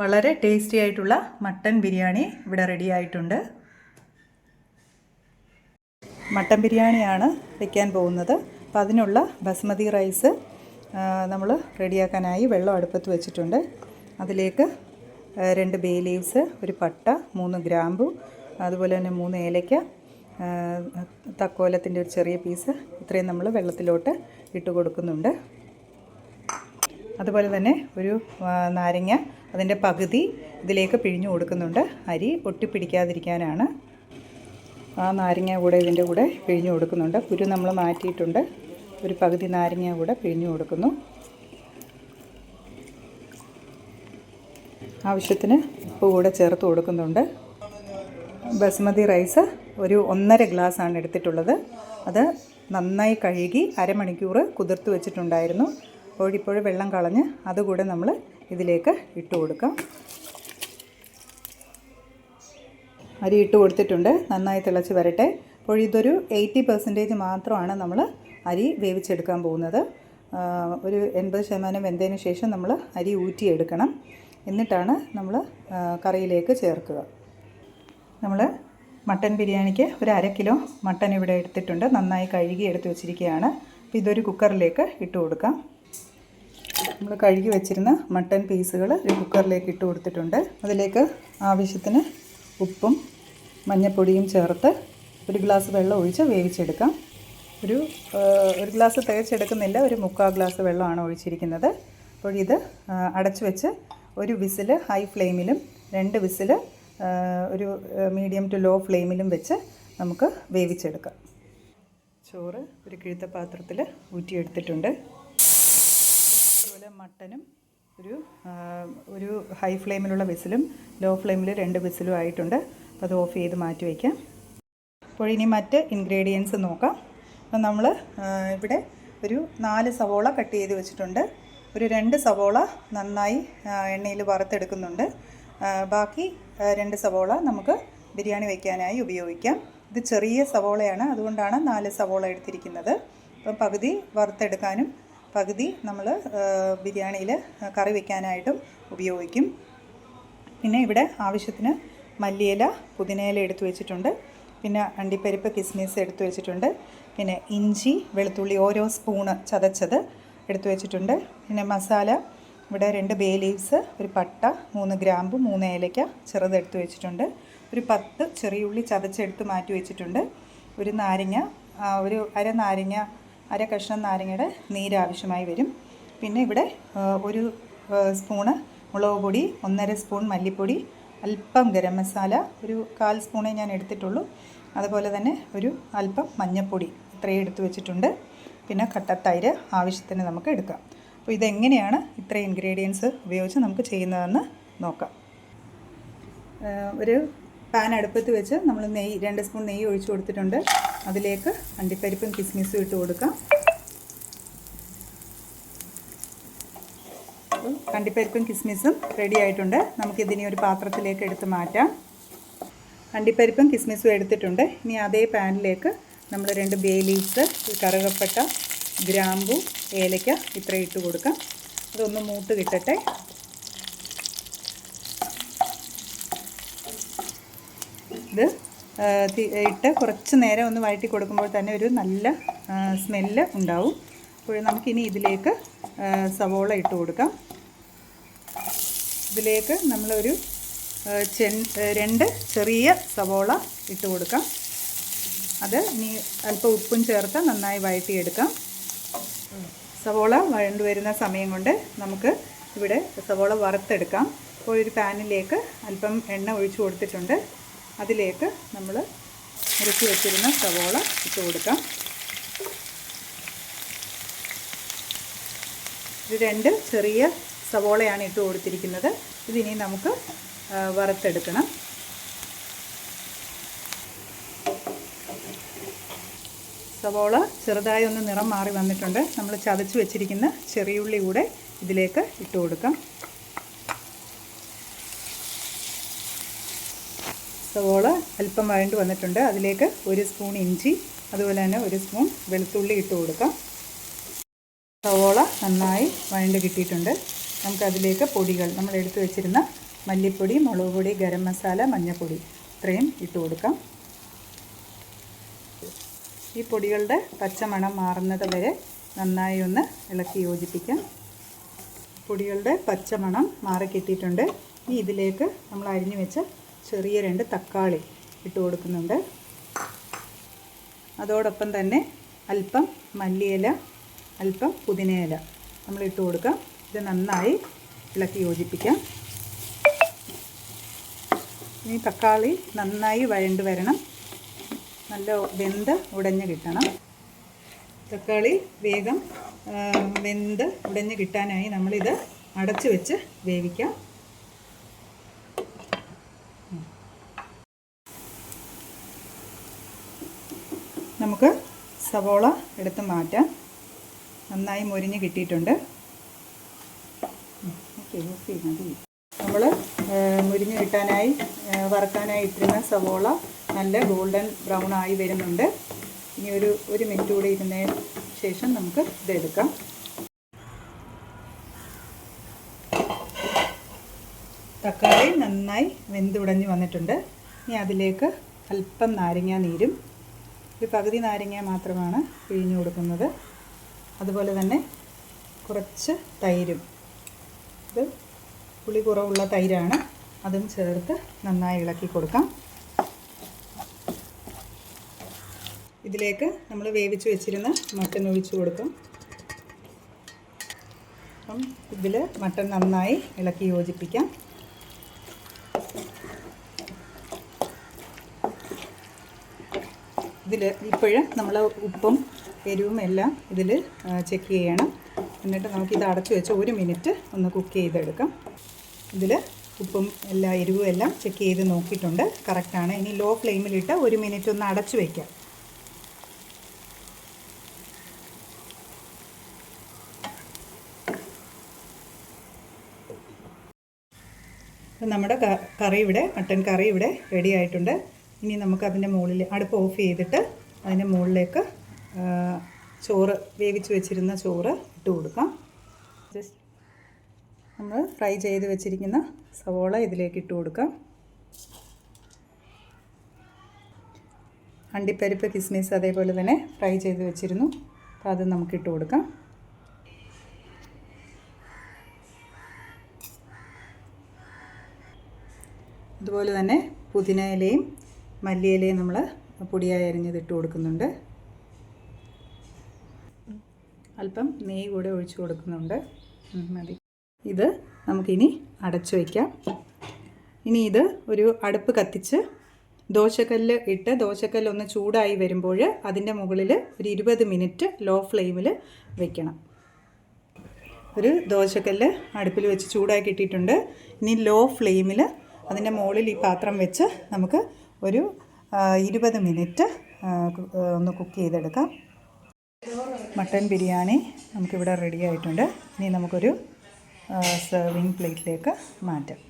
വളരെ ടേസ്റ്റി ആയിട്ടുള്ള മട്ടൻ ബിരിയാണി ഇവിടെ റെഡി ആയിട്ടുണ്ട്. മട്ടൻ ബിരിയാണിയാണ് വെക്കാൻ പോകുന്നത്. അപ്പം അതിനുള്ള ബസ്മതി റൈസ് നമ്മൾ റെഡിയാക്കാനായി വെള്ളം അടുപ്പത്ത് വെച്ചിട്ടുണ്ട്. അതിലേക്ക് രണ്ട് ബേ ലീവ്സ് ഒരു പട്ട മൂന്ന് ഗ്രാമ്പു അതുപോലെ തന്നെ മൂന്ന് ഏലയ്ക്ക തക്കോലത്തിന്റെ ഒരു ചെറിയ പീസ് ഇത്രയും നമ്മൾ വെള്ളത്തിലോട്ട് ഇട്ട് കൊടുക്കുന്നുണ്ട്. അതുപോലെ തന്നെ ഒരു നാരങ്ങ അതിന്റെ പകുതി ഇതിലേക്ക് പിഴിഞ്ഞു കൊടുക്കുന്നുണ്ട്. അരി ഒട്ടിപ്പിടിക്കാതിരിക്കാനാണ് ആ നാരങ്ങ കൂടെ ഇതിന്റെ കൂടെ പിഴിഞ്ഞു കൊടുക്കുന്നുണ്ട്. കുരു നമ്മൾ മാറ്റിയിട്ടുണ്ട്. ഒരു പകുതി നാരങ്ങ കൂടെ പിഴിഞ്ഞു കൊടുക്കുന്നു. ആവശ്യത്തിന് ഉപ്പ് കൂടെ ചേർത്ത് കൊടുക്കുന്നുണ്ട്. ബസ്മതി റൈസ് ഒരു ഒന്നര ഗ്ലാസ് ആണ് എടുത്തിട്ടുള്ളത്. അത് നന്നായി കഴുകി അരമണിക്കൂർ കുതിർത്ത് വെച്ചിട്ടുണ്ടായിരുന്നു. അപ്പോഴിപ്പോൾ വെള്ളം കളഞ്ഞ് അതുകൂടെ നമ്മൾ ഇതിലേക്ക് ഇട്ട് കൊടുക്കാം. അരി ഇട്ട് കൊടുത്തിട്ടുണ്ട്. നന്നായി തിളച്ച് വരട്ടെ. അപ്പോൾ ഇതൊരു എയ്റ്റി പെർസെന്റേജ് മാത്രമാണ് നമ്മൾ അരി വേവിച്ചെടുക്കാൻ പോകുന്നത്. ഒരു എൺപത് ശതമാനം വെന്തതിന് ശേഷം നമ്മൾ അരി ഊറ്റിയെടുക്കണം. എന്നിട്ടാണ് നമ്മൾ കറിയിലേക്ക് ചേർക്കുക. നമ്മൾ മട്ടൻ ബിരിയാണിക്ക് ഒരു അര കിലോ മട്ടൻ ഇവിടെ എടുത്തിട്ടുണ്ട്. നന്നായി കഴുകി എടുത്ത് വെച്ചിരിക്കുകയാണ് ഇതൊരു കുക്കറിലേക്ക് ഇട്ട് കൊടുക്കാം. നമ്മൾ കഴുകി വെച്ചിരുന്ന മട്ടൻ പീസുകൾ ഒരു കുക്കറിലേക്ക് ഇട്ട് കൊടുത്തിട്ടുണ്ട്. അതിലേക്ക് ആവശ്യത്തിന് ഉപ്പും മഞ്ഞൾപ്പൊടിയും ചേർത്ത് ഒരു ഗ്ലാസ് വെള്ളം ഒഴിച്ച് വേവിച്ചെടുക്കാം. ഒരു ഒരു ഗ്ലാസ് തികച്ചെടുക്കുന്നില്ല ഒരു മുക്കാൽ ഗ്ലാസ് വെള്ളമാണ് ഒഴിച്ചിരിക്കുന്നത്. അപ്പോൾ ഇത് അടച്ചു വെച്ച് ഒരു വിസിൽ ഹൈ ഫ്ലെയിമിലും രണ്ട് വിസിൽ ഒരു മീഡിയം ടു ലോ ഫ്ലെയിമിലും വെച്ച് നമുക്ക് വേവിച്ചെടുക്കാം. ചോറ് ഒരു കിഴുത്ത പാത്രത്തിൽ ഊറ്റിയെടുത്തിട്ടുണ്ട്. അതുപോലെ മട്ടനും ഒരു ഒരു ഹൈ ഫ്ലെയിമിലുള്ള വിസിലും ലോ ഫ്ലെയിമിൽ രണ്ട് വിസിലും ആയിട്ടുണ്ട്. അപ്പോൾ അത് ഓഫ് ചെയ്ത് മാറ്റി വയ്ക്കാം അപ്പോൾ ഇനി മറ്റ് ഇൻഗ്രീഡിയൻസ് നോക്കാം. അപ്പം നമ്മൾ ഇവിടെ ഒരു നാല് സവോള കട്ട് ചെയ്ത് വെച്ചിട്ടുണ്ട്. ഒരു രണ്ട് സവോള നന്നായി എണ്ണയിൽ വറുത്തെടുക്കുന്നുണ്ട്. ബാക്കി രണ്ട് സവോള നമുക്ക് ബിരിയാണി വയ്ക്കാനായി ഉപയോഗിക്കാം. ഇത് ചെറിയ സവോളയാണ് അതുകൊണ്ടാണ് നാല് സവോള എടുത്തിരിക്കുന്നത്. അപ്പം പകുതി വറുത്തെടുക്കാനും പകുതി നമ്മൾ ബിരിയാണിയിൽ കറി വയ്ക്കാനായിട്ടും ഉപയോഗിക്കും. പിന്നെ ഇവിടെ ആവശ്യത്തിന് മല്ലിയില പുതിനയില എടുത്തു വെച്ചിട്ടുണ്ട്. പിന്നെ അണ്ടിപ്പരിപ്പ് കിസ്മിസ് എടുത്തു വെച്ചിട്ടുണ്ട്. പിന്നെ ഇഞ്ചി വെളുത്തുള്ളി ഓരോ സ്പൂണ് ചതച്ചത് എടുത്തു വെച്ചിട്ടുണ്ട്. പിന്നെ മസാല ഇവിടെ രണ്ട് ബേ ലീവ്സ് ഒരു പട്ട മൂന്ന് ഗ്രാമ്പ് മൂന്ന് ഏലയ്ക്ക ചെറുത് എടുത്തു വെച്ചിട്ടുണ്ട്. ഒരു പത്ത് ചെറിയുള്ളി ചതച്ചെടുത്ത് മാറ്റി വെച്ചിട്ടുണ്ട്. ഒരു നാരങ്ങ ഒരു അര നാരങ്ങ അര കഷ്ണം നാരങ്ങയുടെ നീര് ആവശ്യമായി വരും. പിന്നെ ഇവിടെ ഒരു സ്പൂണ് മുളക് പൊടി ഒന്നര സ്പൂൺ മല്ലിപ്പൊടി അല്പം ഗരം മസാല ഒരു കാൽ സ്പൂണേ ഞാൻ എടുത്തിട്ടുള്ളൂ. അതുപോലെ തന്നെ ഒരു അല്പം മഞ്ഞൾപ്പൊടി ഇത്രയും എടുത്തു വെച്ചിട്ടുണ്ട്. പിന്നെ കട്ടത്തൈര് ആവശ്യത്തിന് നമുക്ക് എടുക്കാം. അപ്പോൾ ഇതെങ്ങനെയാണ് ഇത്രയും ഇൻഗ്രീഡിയൻസ് ഉപയോഗിച്ച് നമുക്ക് ചെയ്യുന്നതെന്ന് നോക്കാം. ഒരു പാൻ അടുപ്പത്ത് വെച്ച് നമ്മൾ നെയ്യ് രണ്ട് സ്പൂൺ നെയ്യ് ഒഴിച്ചു കൊടുത്തിട്ടുണ്ട്. അതിലേക്ക് അണ്ടിപ്പരിപ്പും കിസ്മിസും ഇട്ട് കൊടുക്കാം. അണ്ടിപ്പരിപ്പും കിസ്മിസും റെഡി ആയിട്ടുണ്ട്. നമുക്കിതിനെ ഒരു പാത്രത്തിലേക്ക് എടുത്ത് മാറ്റാം. അണ്ടിപ്പരിപ്പും കിസ്മിസും എടുത്തിട്ടുണ്ട്. ഇനി അതേ പാനിലേക്ക് നമ്മൾ രണ്ട് ബേ ലീവ്സ് കറുകപ്പട്ട ഗ്രാമ്പു ഏലയ്ക്ക ഇത്ര ഇട്ട് കൊടുക്കാം. അതൊന്ന് മൂത്ത് കിട്ടട്ടെ. ഇത് ഇട്ട് കുറച്ച് നേരം ഒന്ന് വഴറ്റി കൊടുക്കുമ്പോൾ തന്നെ ഒരു നല്ല സ്മെല്ല് ഉണ്ടാവും. അപ്പോൾ നമുക്കിനി ഇതിലേക്ക് സവോള ഇട്ട് കൊടുക്കാം. ഇതിലേക്ക് നമ്മളൊരു ചെ രണ്ട് ചെറിയ സവോള ഇട്ട് കൊടുക്കാം. അത് ഇനി അല്പം ഉപ്പും ചേർത്ത് നന്നായി വഴറ്റിയെടുക്കാം. സവോള വഴണ്ടു വരുന്ന സമയം കൊണ്ട് നമുക്ക് ഇവിടെ സവോള വറുത്തെടുക്കാം. അപ്പോൾ ഒരു പാനിലേക്ക് അല്പം എണ്ണ ഒഴിച്ചു കൊടുത്തിട്ടുണ്ട്. അതിലേക്ക് നമ്മൾ മുറിച്ച് വെച്ചിരുന്ന സവോള ഇട്ട് കൊടുക്കാം. ഇത് രണ്ട് ചെറിയ സവോളയാണ് ഇട്ട് കൊടുത്തിരിക്കുന്നത്. ഇതിനി നമുക്ക് വറുത്തെടുക്കണം. സവോള ചെറുതായി ഒന്ന് നിറം മാറി വന്നിട്ടുണ്ട്. നമ്മൾ ചതച്ച് വെച്ചിരിക്കുന്ന ചെറിയുള്ളി കൂടെ ഇതിലേക്ക് ഇട്ട് കൊടുക്കാം. സവോള അല്പം വഴണ്ട് വന്നിട്ടുണ്ട്. അതിലേക്ക് ഒരു സ്പൂൺ ഇഞ്ചി അതുപോലെ തന്നെ ഒരു സ്പൂൺ വെളുത്തുള്ളി ഇട്ട് കൊടുക്കാം. സവോള നന്നായി വഴണ്ട് കിട്ടിയിട്ടുണ്ട്. നമുക്കതിലേക്ക് പൊടികൾ നമ്മൾ എടുത്തു വെച്ചിരുന്ന മല്ലിപ്പൊടി മുളക് പൊടി ഗരം മസാല മഞ്ഞൾപ്പൊടി ഇത്രയും ഇട്ട് കൊടുക്കാം. ഈ പൊടികളുടെ പച്ചമണം മാറുന്നത് വരെ നന്നായി ഒന്ന് ഇളക്കി യോജിപ്പിക്കാം. പൊടികളുടെ പച്ചമണം മാറി കിട്ടിയിട്ടുണ്ട്. ഇനി ഇതിലേക്ക് നമ്മൾ അരിഞ്ഞു വെച്ച ചെറിയ രണ്ട് തക്കാളി ഇട്ട് കൊടുക്കുന്നുണ്ട്. അതോടൊപ്പം തന്നെ അല്പം മല്ലിയില അല്പം പുതിനയില നമ്മൾ ഇട്ട് കൊടുക്കാം ഇത് നന്നായി ഇളക്കി യോജിപ്പിക്കാം. ഇനി തക്കാളി നന്നായി വഴണ്ട് വരണം. നല്ല വെന്ത് ഉടഞ്ഞ് കിട്ടണം. തക്കാളി വേഗം വെന്ത് ഉടഞ്ഞ് കിട്ടാനായി നമ്മളിത് അടച്ചു വെച്ച് വേവിക്കാം നമുക്ക് സവോള എടുത്ത് മാറ്റാം. നന്നായി മൊരിഞ്ഞ് കിട്ടിയിട്ടുണ്ട്. മതി. നമ്മൾ മുരിഞ്ഞ് കിട്ടാനായി വറക്കാനായി ഇട്ടിരുന്ന സവോള നല്ല ഗോൾഡൻ ബ്രൗൺ ആയി വരുന്നുണ്ട്. ഇനി ഒരു ഒരു മിനിറ്റ് കൂടി ഇരുന്നതിന് ശേഷം നമുക്ക് ഇതെടുക്കാം തക്കാളി നന്നായി വെന്തുടഞ്ഞ് വന്നിട്ടുണ്ട്. ഇനി അതിലേക്ക് അല്പം നാരങ്ങാ നീരും ഒരു പകുതി നാരങ്ങ മാത്രമാണ് പിഴിഞ്ഞു കൊടുക്കുന്നത്. അതുപോലെ തന്നെ കുറച്ച് തൈരും. ഇത് പുളി കുറവുള്ള തൈരാണ്. അതും ചേർത്ത് നന്നായി ഇളക്കി കൊടുക്കാം. ഇതിലേക്ക് നമ്മൾ വേവിച്ച് വെച്ചിരുന്ന മട്ടൻ ഒഴിച്ചു കൊടുക്കും. അപ്പം ഇതിൽ മട്ടൻ നന്നായി ഇളക്കി യോജിപ്പിക്കാം. ഇതിൽ ഇപ്പോഴ് നമ്മൾ ഉപ്പും എരിവും എല്ലാം ഇതിൽ ചെക്ക് ചെയ്യണം. എന്നിട്ട് നമുക്കിത് അടച്ചു വെച്ച് ഒരു മിനിറ്റ് ഒന്ന് കുക്ക് ചെയ്തെടുക്കാം. ഇതിൽ ഉപ്പും എല്ലാ എരിവും എല്ലാം ചെക്ക് ചെയ്ത് നോക്കിയിട്ടുണ്ട്. കറക്റ്റാണ് ഇനി ലോ ഫ്ലെയിമിലിട്ട് ഒരു മിനിറ്റ് ഒന്ന് അടച്ചു വയ്ക്കാം നമ്മുടെ കറി ഇവിടെ മട്ടൻ കറി ഇവിടെ റെഡി ആയിട്ടുണ്ട്. ഇനി നമുക്ക് അതിന്റെ മുകളിൽ അടുപ്പ് ഓഫ് ചെയ്തിട്ട് അതിന്റെ മുകളിലേക്ക് ചോറ് വേവിച്ച് വെച്ചിരുന്ന ചോറ് ഇട്ട് കൊടുക്കാം. ജസ്റ്റ് നമ്മൾ ഫ്രൈ ചെയ്ത് വെച്ചിരിക്കുന്ന സവോള ഇതിലേക്ക് ഇട്ട് കൊടുക്കാം. അണ്ടിപ്പരിപ്പ് കിസ്മിസ് അതേപോലെ തന്നെ ഫ്രൈ ചെയ്ത് വെച്ചിരുന്നു. അപ്പോൾ അത് നമുക്ക് ഇട്ട് കൊടുക്കാം. അതുപോലെ തന്നെ പുതിനയിലയും മല്ലിയിലയും നമ്മൾ പൊടിയായി അരിഞ്ഞത് ഇട്ട് കൊടുക്കുന്നുണ്ട്. അല്പം നെയ്യ് കൂടെ ഒഴിച്ചു കൊടുക്കുന്നുണ്ട്. മതി. ഇത് നമുക്കിനി അടച്ചു വയ്ക്കാം ഇനി ഇത് ഒരു അടുപ്പ് കത്തിച്ച് ദോശക്കല്ല് ഇട്ട് ദോശക്കല്ല് ഒന്ന് ചൂടായി വരുമ്പോൾ അതിന്റെ മുകളിൽ ഒരു ഇരുപത് മിനിറ്റ് ലോ ഫ്ലെയിമിൽ വെക്കണം. ഒരു ദോശക്കല്ല് അടുപ്പിൽ വെച്ച് ചൂടാക്കി ഇട്ടിട്ടുണ്ട്. ഇനി ലോ ഫ്ലെയിമിൽ അതിന്റെ മുകളിൽ ഈ പാത്രം വെച്ച് നമുക്ക് ഒരു ഇരുപത് മിനിറ്റ് ഒന്ന് കുക്ക് ചെയ്തെടുക്കാം. മട്ടൻ ബിരിയാണി നമുക്കിവിടെ റെഡി ആയിട്ടുണ്ട്. ഇനി നമുക്കൊരു സെർവിങ് പ്ലേറ്റിലേക്ക് മാറ്റാം.